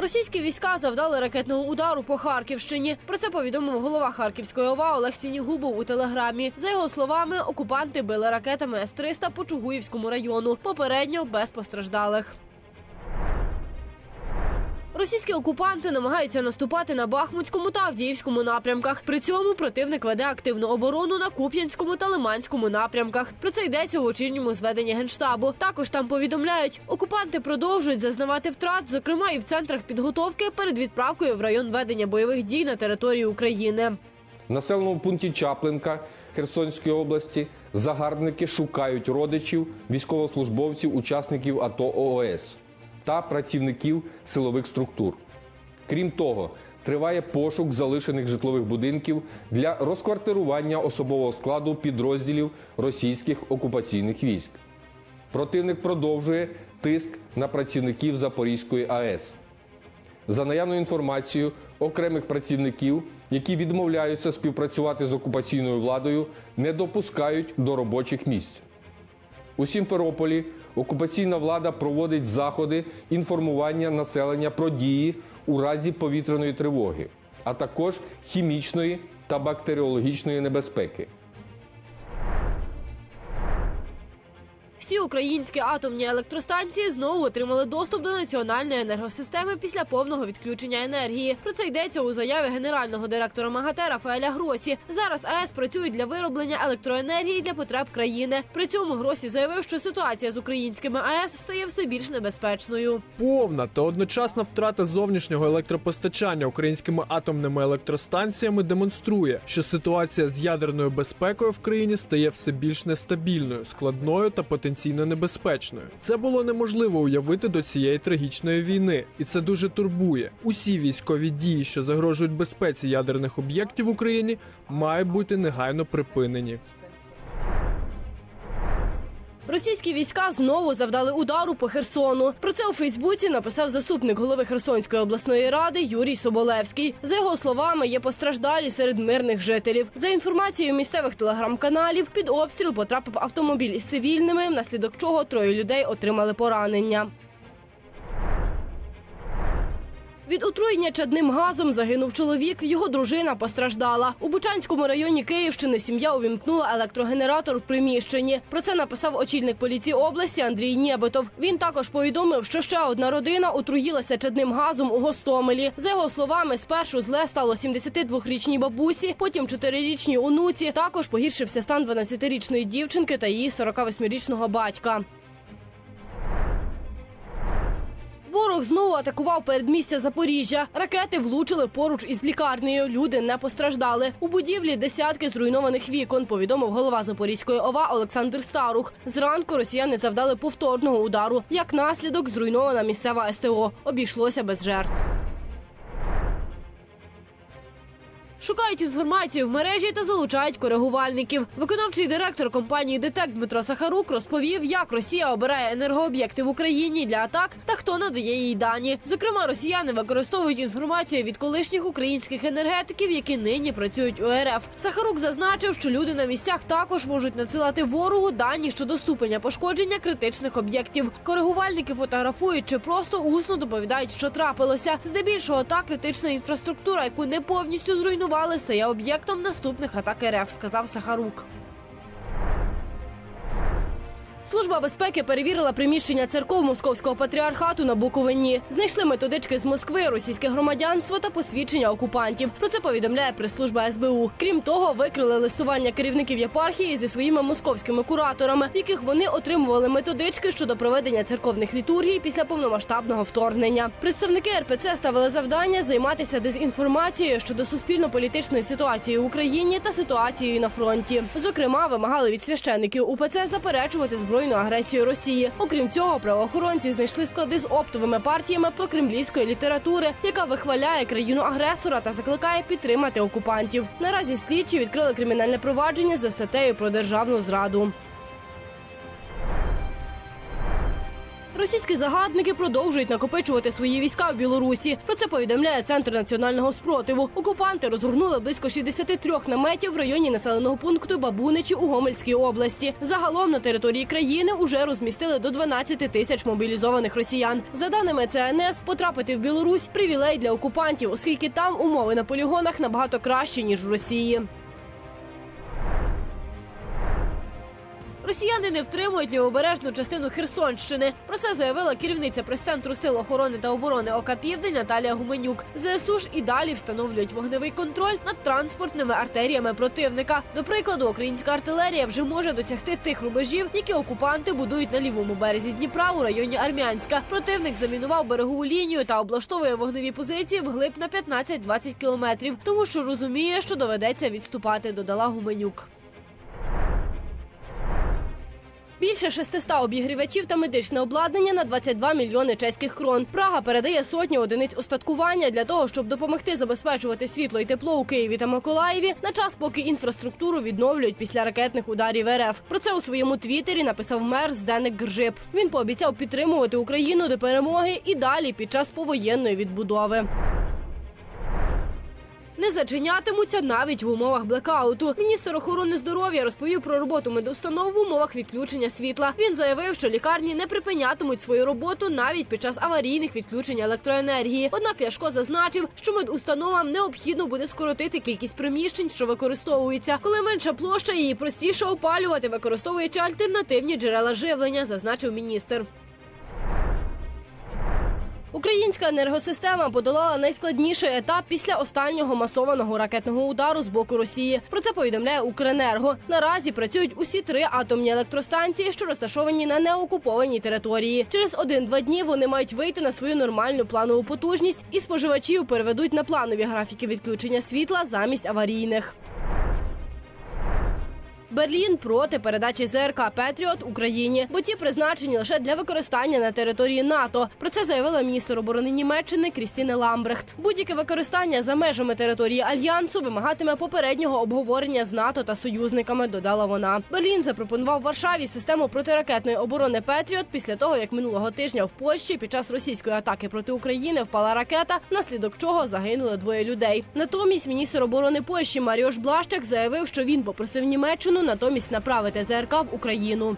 Російські війська завдали ракетного удару по Харківщині. Про це повідомив голова Харківської ОВА Олег Сінігубов у телеграмі. За його словами, окупанти били ракетами С-300 по Чугуївському району. Попередньо без постраждалих. Російські окупанти намагаються наступати на Бахмутському та Авдіївському напрямках. При цьому противник веде активну оборону на Куп'янському та Лиманському напрямках. Про це йдеться у вечірньому зведенні генштабу. Також там повідомляють, окупанти продовжують зазнавати втрат, зокрема і в центрах підготовки перед відправкою в район ведення бойових дій на території України. В населеному пункті Чаплинка Херсонської області загарбники шукають родичів, військовослужбовців, учасників АТО ООС та працівників силових структур. Крім того, триває пошук залишених житлових будинків для розквартирування особового складу підрозділів російських окупаційних військ. Противник продовжує тиск на працівників Запорізької АЕС. За наявною інформацією, окремих працівників, які відмовляються співпрацювати з окупаційною владою, не допускають до робочих місць. У Сімферополі окупаційна влада проводить заходи інформування населення про дії у разі повітряної тривоги, а також хімічної та бактеріологічної небезпеки. Всі українські атомні електростанції знову отримали доступ до національної енергосистеми після повного відключення енергії. Про це йдеться у заяві генерального директора МАГАТЕ Рафаеля Гросі. Зараз АЕС працюють для вироблення електроенергії для потреб країни. При цьому Гросі заявив, що ситуація з українськими АЕС стає все більш небезпечною. Повна та одночасна втрата зовнішнього електропостачання українськими атомними електростанціями демонструє, що ситуація з ядерною безпекою в країні стає все більш нестабільною, складною та потенційно небезпечною. Це було неможливо уявити до цієї трагічної війни, і це дуже турбує. Усі військові дії, що загрожують безпеці ядерних об'єктів в Україні, мають бути негайно припинені. Російські війська знову завдали удару по Херсону. Про це у Фейсбуці написав заступник голови Херсонської обласної ради Юрій Соболевський. За його словами, є постраждалі серед мирних жителів. За інформацією місцевих телеграм-каналів, під обстріл потрапив автомобіль із цивільними, внаслідок чого троє людей отримали поранення. Від отруєння чадним газом загинув чоловік. Його дружина постраждала. У Бучанському районі Київщини сім'я увімкнула електрогенератор в приміщенні. Про це написав очільник поліції області Андрій Нєбетов. Він також повідомив, що ще одна родина отруїлася чадним газом у Гостомелі. За його словами, спершу зле стало 72-річній бабусі, потім 4-річній онуці. Також погіршився стан 12-річної дівчинки та її 48-річного батька. Ворог знову атакував передмістя Запоріжжя. Ракети влучили поруч із лікарнею. Люди не постраждали. У будівлі десятки зруйнованих вікон. Повідомив голова Запорізької ОВА Олександр Старух. Зранку росіяни завдали повторного удару. Як наслідок, зруйнована місцева СТО. Обійшлося без жертв. Шукають інформацію в мережі та залучають коригувальників. Виконавчий директор компанії ДТЕК Дмитро Сахарук розповів, як Росія обирає енергооб'єкти в Україні для атак та хто надає їй дані. Зокрема, росіяни використовують інформацію від колишніх українських енергетиків, які нині працюють у РФ. Сахарук зазначив, що люди на місцях також можуть надсилати ворогу дані щодо ступеня пошкодження критичних об'єктів. Коригувальники фотографують чи просто усно доповідають, що трапилося. Здебільшого та критична інфраструктура, яку не повністю зруйнували, стає об'єктом наступних атак РФ, сказав Сахарук. Служба безпеки перевірила приміщення церков московського патріархату на Буковині. Знайшли методички з Москви, російське громадянство та посвідчення окупантів. Про це повідомляє прес-служба СБУ. Крім того, викрили листування керівників єпархії зі своїми московськими кураторами, в яких вони отримували методички щодо проведення церковних літургій після повномасштабного вторгнення. Представники РПЦ ставили завдання займатися дезінформацією щодо суспільно-політичної ситуації в Україні та ситуацією на фронті. Зокрема, вимагали від священників УПЦ заперечувати збройну агресію Росії. Окрім цього, правоохоронці знайшли склади з оптовими партіями прокремлівської літератури, яка вихваляє країну агресора та закликає підтримати окупантів. Наразі слідчі відкрили кримінальне провадження за статтею про державну зраду. Російські загарбники продовжують накопичувати свої війська в Білорусі. Про це повідомляє центр національного спротиву. Окупанти розгорнули близько 63 наметів в районі населеного пункту Бабуничі у Гомельській області. Загалом на території країни уже розмістили до 12 тисяч мобілізованих росіян. За даними ЦНС, потрапити в Білорусь привілей для окупантів, оскільки там умови на полігонах набагато кращі ніж в Росії. Росіяни не втримують лівобережну частину Херсонщини. Про це заявила керівниця прес-центру Сил охорони та оборони ОК Південь Наталія Гуменюк. ЗСУ ж і далі встановлюють вогневий контроль над транспортними артеріями противника. До прикладу, українська артилерія вже може досягти тих рубежів, які окупанти будують на лівому березі Дніпра у районі Армянська. Противник замінував берегову лінію та облаштовує вогневі позиції вглиб на 15-20 кілометрів, тому що розуміє, що доведеться відступати. Додала Гуменюк. Більше 600 обігрівачів та медичне обладнання на 22 мільйони чеських крон. Прага передає сотні одиниць устаткування для того, щоб допомогти забезпечувати світло і тепло у Києві та Миколаєві на час, поки інфраструктуру відновлюють після ракетних ударів РФ. Про це у своєму твіттері написав мер Зденек Гржип. Він пообіцяв підтримувати Україну до перемоги і далі під час повоєнної відбудови. Не зачинятимуться навіть в умовах блекауту. Міністр охорони здоров'я розповів про роботу медустанов в умовах відключення світла. Він заявив, що лікарні не припинятимуть свою роботу навіть під час аварійних відключень електроенергії. Однак Ляшко зазначив, що медустановам необхідно буде скоротити кількість приміщень, що використовуються. Коли менша площа, її простіше опалювати, використовуючи альтернативні джерела живлення, зазначив міністр. Українська енергосистема подолала найскладніший етап після останнього масованого ракетного удару з боку Росії. Про це повідомляє Укренерго. Наразі працюють усі три атомні електростанції, що розташовані на неокупованій території. Через один-два дні вони мають вийти на свою нормальну планову потужність, і споживачів переведуть на планові графіки відключення світла замість аварійних. Берлін проти передачі ЗРК Петріот Україні, бо ті призначені лише для використання на території НАТО. Про це заявила міністр оборони Німеччини Крістіне Ламбрехт. Будь-яке використання за межами території альянсу вимагатиме попереднього обговорення з НАТО та союзниками. Додала вона. Берлін запропонував Варшаві систему протиракетної оборони Петріот після того, як минулого тижня в Польщі під час російської атаки проти України впала ракета, внаслідок чого загинули двоє людей. Натомість міністр оборони Польщі Маріош Блащак заявив, що він попросив Німеччину натомість направити ЗРК в Україну.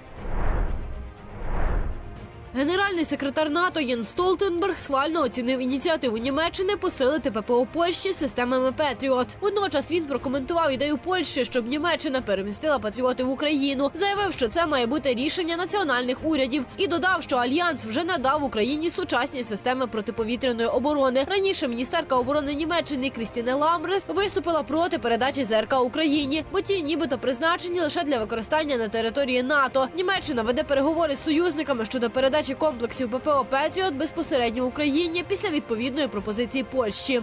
Генеральний секретар НАТО Єн Столтенберг схвально оцінив ініціативу Німеччини посилити ППО Польщі системами Петріот. Водночас він прокоментував ідею Польщі, щоб Німеччина перемістила патріоти в Україну. Заявив, що це має бути рішення національних урядів, і додав, що альянс вже надав Україні сучасні системи протиповітряної оборони. Раніше міністерка оборони Німеччини Крістіне Ламрес виступила проти передачі ЗРК Україні, бо ті, нібито призначені лише для використання на території НАТО. Німеччина веде переговори з союзниками щодо передачі комплексів ППО Петріот безпосередньо Україні після відповідної пропозиції Польщі.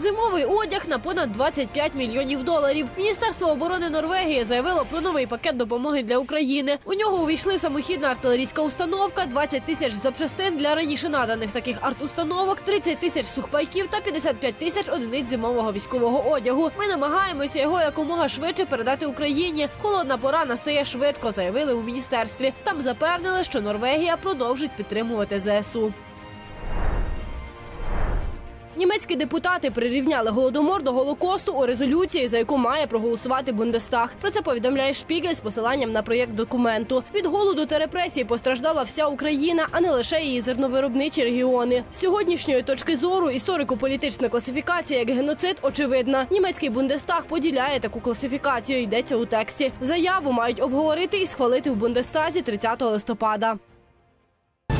Зимовий одяг на понад 25 мільйонів доларів. Міністерство оборони Норвегії заявило про новий пакет допомоги для України. У нього увійшли самохідна артилерійська установка, 20 тисяч запчастин для раніше наданих таких арт-установок, 30 тисяч сухпайків та 55 тисяч одиниць зимового військового одягу. Ми намагаємося його якомога швидше передати Україні. Холодна пора настає швидко, заявили у міністерстві. Там запевнили, що Норвегія продовжить підтримувати ЗСУ. Німецькі депутати прирівняли голодомор до голокосту у резолюції, за яку має проголосувати Бундестаг. Про це повідомляє Шпігель з посиланням на проєкт документу. Від голоду та репресій постраждала вся Україна, а не лише її зерновиробничі регіони. З сьогоднішньої точки зору історико-політична класифікація як геноцид очевидна. Німецький Бундестаг поділяє таку класифікацію. Йдеться у тексті. Заяву мають обговорити і схвалити в Бундестазі 30 листопада.